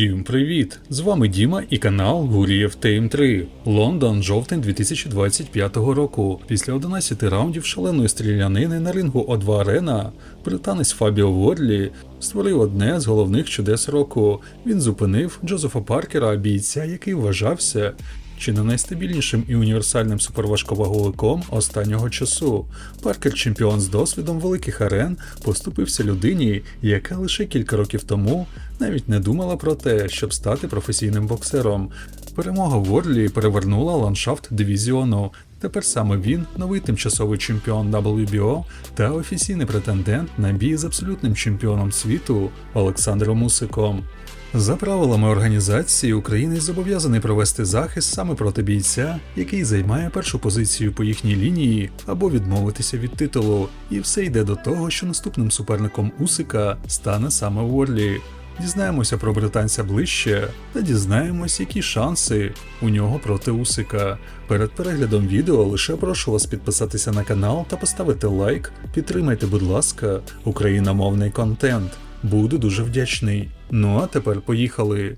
Всім привіт! З вами Діма і канал Гурієв Тейм 3. Лондон, жовтень 2025 року. Після 11 раундів шаленої стрілянини на рингу О2 Арена британець Фабіо Ворлі створив одне з головних чудес року. Він зупинив Джозефа Паркера, бійця, який вважався чи не найстабільнішим і універсальним суперважковаговиком останнього часу. Паркер, чемпіон з досвідом великих арен, поступився людині, яка лише кілька років тому навіть не думала про те, щоб стати професійним боксером. Перемога в Ворлі перевернула ландшафт дивізіону. Тепер саме він новий тимчасовий чемпіон WBO та офіційний претендент на бій з абсолютним чемпіоном світу Олександром Усиком. За правилами організації Українець зобов'язаний провести захист саме проти бійця, який займає першу позицію по їхній лінії, або відмовитися від титулу. І все йде до того, що наступним суперником Усика стане саме Ворлі. Дізнаємося про британця ближче та дізнаємось, які шанси у нього проти Усика. Перед переглядом відео лише прошу вас підписатися на канал та поставити лайк. Підтримайте, будь ласка, україномовний контент. Буду дуже вдячний. Ну а тепер поїхали.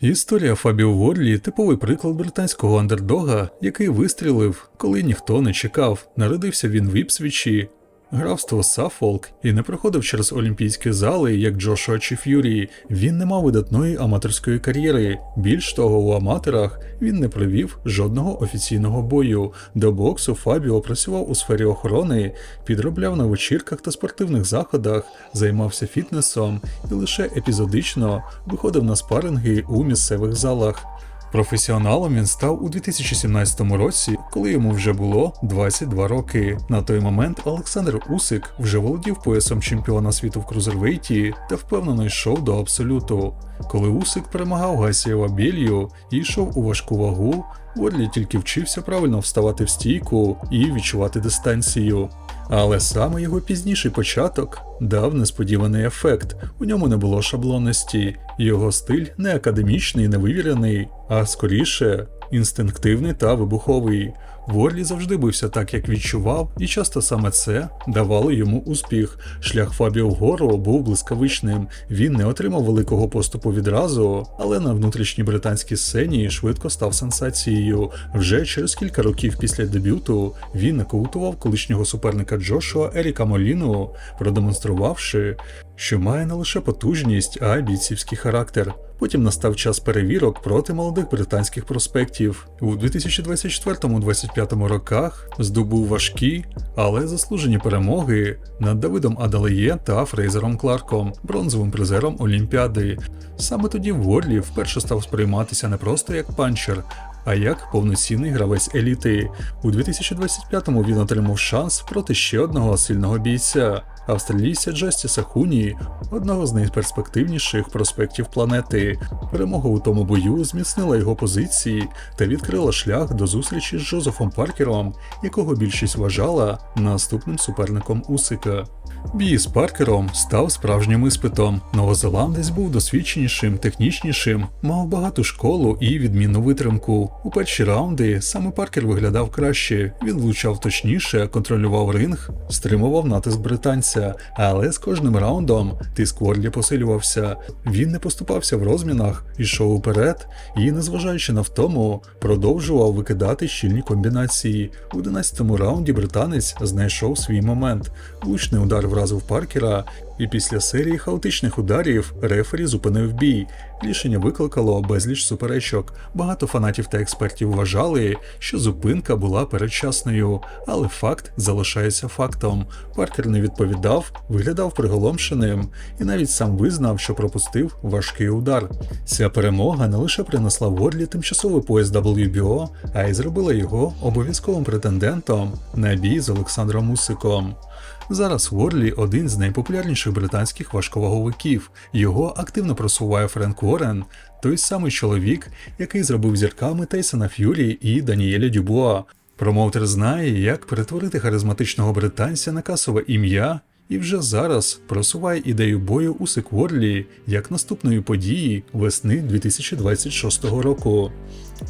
Історія Фабі Ворлі типовий приклад британського андердога, який вистрілив, коли ніхто не чекав. Народився він в Іпсвічі, Графство Саффолк і не проходив через олімпійські зали, як Джошуа чи Ф'юрі. Він не мав видатної аматорської кар'єри. Більш того, у аматорах він не провів жодного офіційного бою. До боксу Фабіо працював у сфері охорони, підробляв на вечірках та спортивних заходах, займався фітнесом і лише епізодично виходив на спаринги у місцевих залах. Професіоналом він став у 2017 році, коли йому вже було 22 роки. На той момент Олександр Усик вже володів поясом чемпіона світу в крузервейті та впевнено йшов до абсолюту. Коли Усик перемагав Гасієва Білью і йшов у важку вагу, Ворлі тільки вчився правильно вставати в стійку і відчувати дистанцію. Але саме його пізніший початок дав несподіваний ефект. У ньому не було шаблонності, його стиль не академічний, не вивірений, а скоріше інстинктивний та вибуховий. Ворлі завжди бився так, як відчував, і часто саме це давало йому успіх. Шлях Фабіо вгору був блискавичним. Він не отримав великого поступу відразу, але на внутрішній британській сцені швидко став сенсацією. Вже через кілька років після дебюту він нокаутував колишнього суперника Джошуа Еріка Моліну, продемонструвавши, що має не лише потужність, а й бійцівський характер. Потім настав час перевірок проти молодих британських проспектів. У 2024-2025 роках здобув важкі, але заслужені перемоги над Давидом Адалеє та Фрейзером Кларком, бронзовим призером Олімпіади. Саме тоді Ворлі вперше став сприйматися не просто як панчер. А як повноцінний гравець еліти. У 2025-му він отримав шанс проти ще одного сильного бійця австралійця Джастіса Хуні, одного з найперспективніших проспектів планети. Перемога у тому бою зміцнила його позиції та відкрила шлях до зустрічі з Джозефом Паркером, якого більшість вважала наступним суперником Усика. Бій з Паркером став справжнім іспитом. Новозеландець був досвідченішим, технічнішим, мав багату школу і відмінну витримку. У перші раунди саме Паркер виглядав краще, він влучав точніше, контролював ринг, стримував натиск британця, але з кожним раундом тиск Ворлі посилювався. Він не поступався в розмінах, йшов уперед і, незважаючи на втому, продовжував викидати щільні комбінації. У 11-му раунді британець знайшов свій момент. Влучний удар вразив Паркера, і після серії хаотичних ударів рефері зупинив бій. Рішення викликало безліч суперечок. Багато фанатів та експертів вважали, що зупинка була передчасною, але факт залишається фактом. Паркер не відповідав, виглядав приголомшеним і навіть сам визнав, що пропустив важкий удар. Ця перемога не лише принесла Ворлі тимчасовий пояс WBO, а й зробила його обов'язковим претендентом на бій з Олександром Усиком. Зараз Ворлі один з найпопулярніших британських важковаговиків. Його активно просуває Френк Уоррен, той самий чоловік, який зробив зірками Тейсона Ф'юрі і Даніеля Дюбуа. Промоутер знає, як перетворити харизматичного британця на касове ім'я і вже зараз просуває ідею бою Усик Ворлі як наступної події весни 2026 року.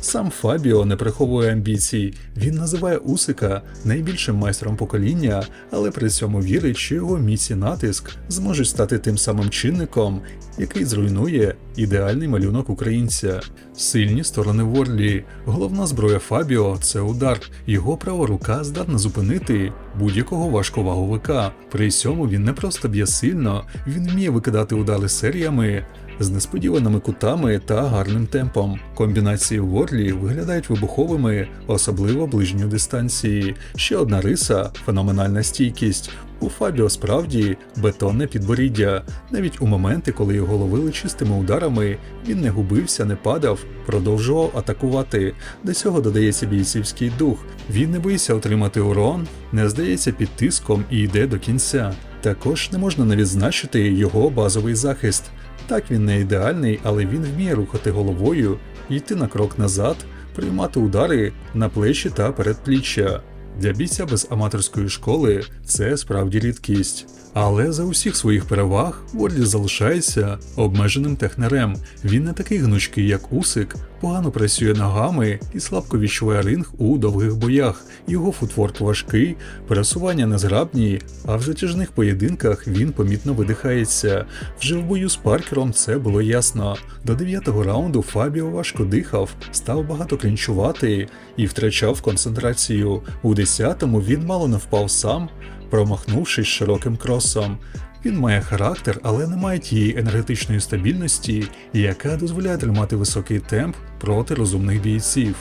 Сам Фабіо не приховує амбіцій. Він називає Усика найбільшим майстром покоління, але при цьому вірить, що його міць і натиск зможуть стати тим самим чинником, який зруйнує ідеальний малюнок українця. Сильні сторони Ворлі. Головна зброя Фабіо це удар. Його права рука здатна зупинити будь-якого важковаговика. При цьому він не просто б'є сильно, він вміє викидати удари серіями з несподіваними кутами та гарним темпом. Комбінації Ворлі виглядають вибуховими, особливо ближньої дистанції. Ще одна риса феноменальна стійкість. У Фабіо справді бетонне підборіддя. Навіть у моменти, коли його ловили чистими ударами, він не губився, не падав, продовжував атакувати. До цього додається бійцівський дух. Він не боїться отримати урон, не здається під тиском і йде до кінця. Також не можна не відзначити його базовий захист. Так він не ідеальний, але він вміє рухати головою, йти на крок назад, приймати удари на плечі та передпліччя. Для бійця без аматорської школи це справді рідкість. Але за усіх своїх переваг Ворлі залишається обмеженим технарем. Він не такий гнучкий, як Усик, погано працює ногами і слабко відчуває ринг у довгих боях. Його футворк важкий, пересування незграбні, а в затяжних поєдинках він помітно видихається. Вже в бою з Паркером це було ясно. До дев'ятого раунду Фабіо важко дихав, став багато клінчувати і втрачав концентрацію. У десятому він мало не впав сам, промахнувшись широким кросом. Він має характер, але не має тієї енергетичної стабільності, яка дозволяє тримати високий темп проти розумних бійців.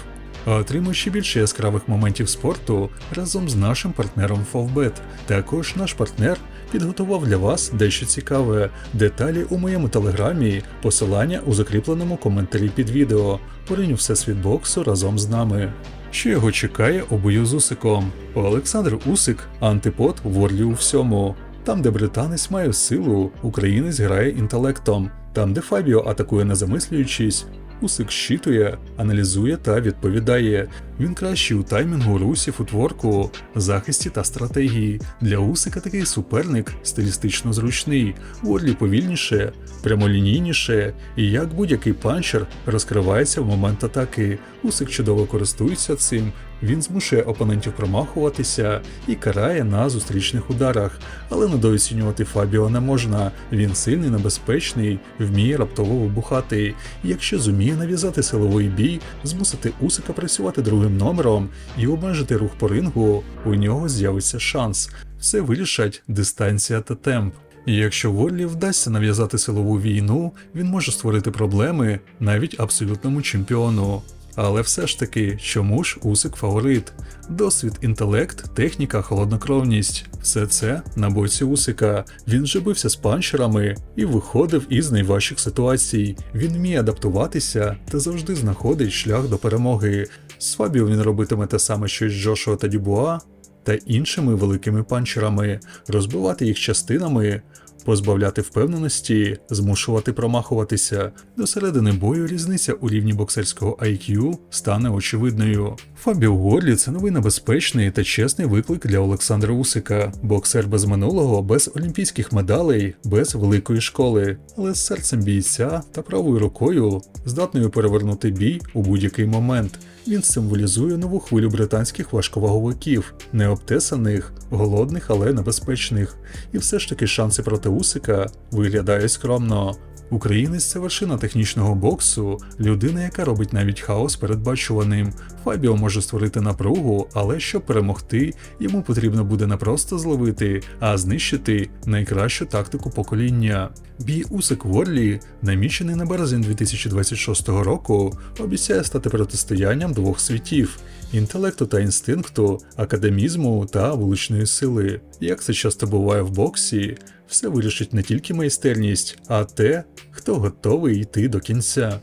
Ще більше яскравих моментів спорту разом з нашим партнером Favbet. Також наш партнер підготував для вас дещо цікаве. Деталі у моєму телеграмі, посилання у закріпленому коментарі під відео. Пориню всесвіт боксу разом з нами. Що його чекає у бою з Усиком? Олександр Усик антипод Ворлі у всьому. Там, де британець має силу, українець грає інтелектом. Там, де Фабіо атакує не замислюючись, Усик щитує, аналізує та відповідає. Він кращий у таймінгу, русі, футворку, захисті та стратегії. Для Усика такий суперник стилістично зручний, Ворлі повільніше, прямолінійніше, і як будь-який панчер розкривається в момент атаки. Усик чудово користується цим. Він змушує опонентів промахуватися і карає на зустрічних ударах, але недооцінювати Фабіо не можна. Він сильний, небезпечний, вміє раптово вибухати. Якщо зуміє нав'язати силовий бій, змусити Усика працювати другим номером і обмежити рух по рингу, у нього з'явиться шанс. Все вирішать дистанція та темп. І якщо Ворлі вдасться нав'язати силову війну, він може створити проблеми навіть абсолютному чемпіону. Але все ж таки, чому ж Усик фаворит? Досвід, інтелект, техніка, холоднокровність все це на боці Усика. Він же бився з панчерами і виходив із найважчих ситуацій. Він вміє адаптуватися та завжди знаходить шлях до перемоги. З Фабіо він робитиме те саме, що й з Джошуа та Дюбуа та іншими великими панчерами, розбивати їх частинами, позбавляти впевненості, змушувати промахуватися. До середини бою різниця у рівні боксерського IQ стане очевидною. Фабіо Горлі це новий небезпечний та чесний виклик для Олександра Усика, боксер без минулого, без олімпійських медалей, без великої школи, але з серцем бійця та правою рукою, здатною перевернути бій у будь-який момент. Він символізує нову хвилю британських важковаговиків, необтесаних, голодних, але небезпечних. І все ж таки шанси проти Усика виглядають скромно. Українець це вершина технічного боксу, людина, яка робить навіть хаос передбачуваним. Фабіо може створити напругу, але щоб перемогти, йому потрібно буде не просто зловити, а знищити найкращу тактику покоління. Бій Усик Ворлі, намічений на березень 2026 року, обіцяє стати протистоянням двох світів інтелекту та інстинкту, академізму та вуличної сили. Як це часто буває в боксі, все вирішить не тільки майстерність, а те, хто готовий йти до кінця.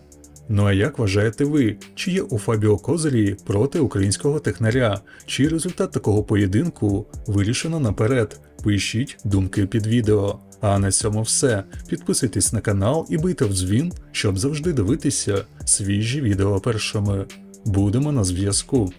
Ну а як вважаєте ви, чи є у Фабіо Козирі проти українського технаря? Чи результат такого поєдинку вирішено наперед? Пишіть думки під відео. А на цьому все. Підписуйтесь на канал і бийте в дзвін, щоб завжди дивитися свіжі відео першими. Будемо на зв'язку.